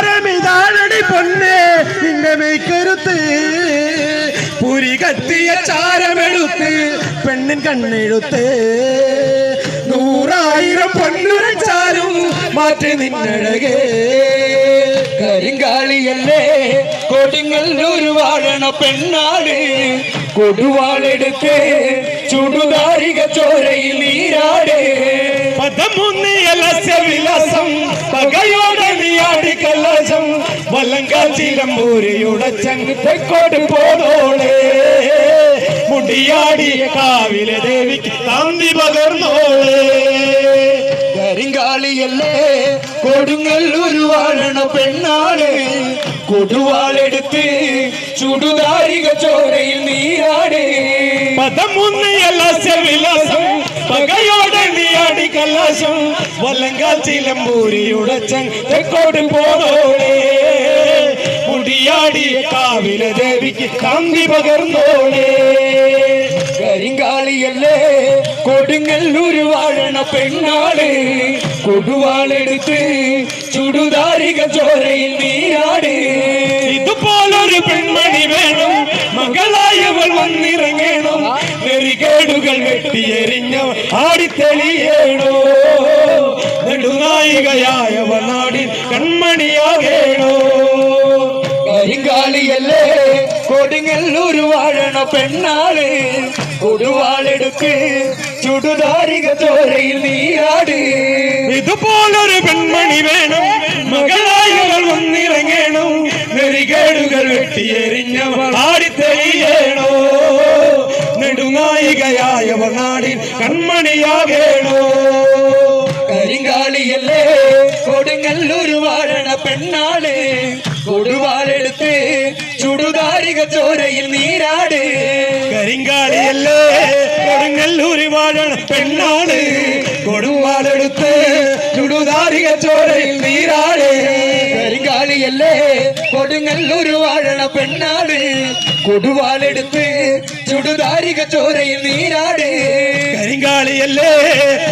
ചാരമിതാണടി പൊന്നെ? നിന്റെ മേക്കരുത്ത് പുരി കത്തിയ ചാരമെടുത്ത് പെണ്ണിൻ കണ്ണെഴുത്ത്. നൂറായിരം പൊന്നുരച്ചാരും മാറ്റി നിന്നഴകേ. കരിങ്കാളിയല്ലേ? കൊടുങ്ങല്ലൂർ വാഴണ പെണ്ണാട് കൊടുവാളെടുത്ത് ചുടുകാരിക ചോരയിൽ നീരാട്. പദമുന്നിയല വിലാസം പകയോടെ നീയാടി കല്ലാശം വല്ലങ്കാച്ചിലമ്പൂരിയുടെ ചങ്ങ് തെക്കോട്ട് പോടോളേ മുടിയാടിയ കാവിലെ ദേവിക്ക് താന്തി പകർന്നോളേ. കരിങ്കാളിയല്ലേ കൊടുങ്ങല്ലൂരു വാഴണ പെണ്ണാളെ കൊടുവാളെടുത്ത് ചുടുതാരിക ചോരയിൽ നീരാട് പദമുന്നിയല വിലാസം പകയോടെ നീയാടി കലാശം വല്ലങ്കാച്ചിലമ്പൂരിയുടെ ചങ്ങ്. തെക്കോട്ട് പോണോളേ മുടിയാടിയ കാവിലെ ദേവിക്ക് കാന്തി പകർന്നോളേ. കരിങ്കാളിയല്ലേ? കൊടുങ്ങല്ലൂർ വാഴണ പെണ്ണാട് കൊടുവാളെടുത്ത് ചുടുതാരിക ചോരയിൽ നീരാട്. ഇതുപോലൊരു പെൺമണി വേണം. മകളായവൾ വന്നിറങ്ങണം. നെറികേടുകൾ വെട്ടിയെറിഞ്ഞ ആടിത്തെളിയേണോ? നെടുനായികയായവ നാടിൻ കൺമണിയാകേണോ? കരിങ്കാളിയല്ലേ? കൊടുങ്ങല്ലൂർ വാഴണ പെണ്ണാട് കൊടുവാളെടുക്ക്. ചുടുതാരിക ചോരയിൽ നീയാട്. ഇതുപോലൊരു പെൺമണി വേണം. മകളായവൾ വന്നിറങ്ങേണം. നെറികേടുകൾ വെട്ടിയെറിഞ്ഞവൾ ആടിത്തെളിയേണോ? നെടുനായികയായവൾ നാടിൻ കൺമണിയാകേണോ? കരിങ്കാളിയല്ലേ കൊടുങ്ങല്ലൂർ വാഴണ പെണ്ണാട് കൊടുവാളെടുത്ത് ചോരയിൽ നീരാട്. കരിങ്കാളിയല്ലേ കൊടുങ്ങല്ലൂരി വാഴണ പെണ്ണാണ്. കൊടുവാളെടുത്ത് ചുടുതാരിക ചോരയിൽ നീരാട്. കരിങ്കാളിയല്ലേ കൊടുങ്ങല്ലൂർ വാഴണ പെണ്ണാട് കൊടുവാളെടുത്ത് ചുടുതാരിക ചോരയിൽ നീരാട്. കരിങ്കാളിയല്ലേ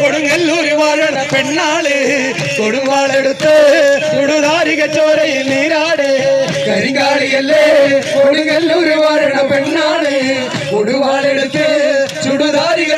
കൊടുങ്ങല്ലൂരി വാഴണ പെണ്ണാൾ കൊടുവാളെടുത്ത് ചുടുതാരിക ചോരയിൽ നീരാട്. കരിങ്കാളിയല്ലേ കൊടുങ്ങല്ലൂർ വാഴണ പെണ്ണാട് കൊടുവാളെടുത്ത് ചുടുതാരിക ചോരയിൽ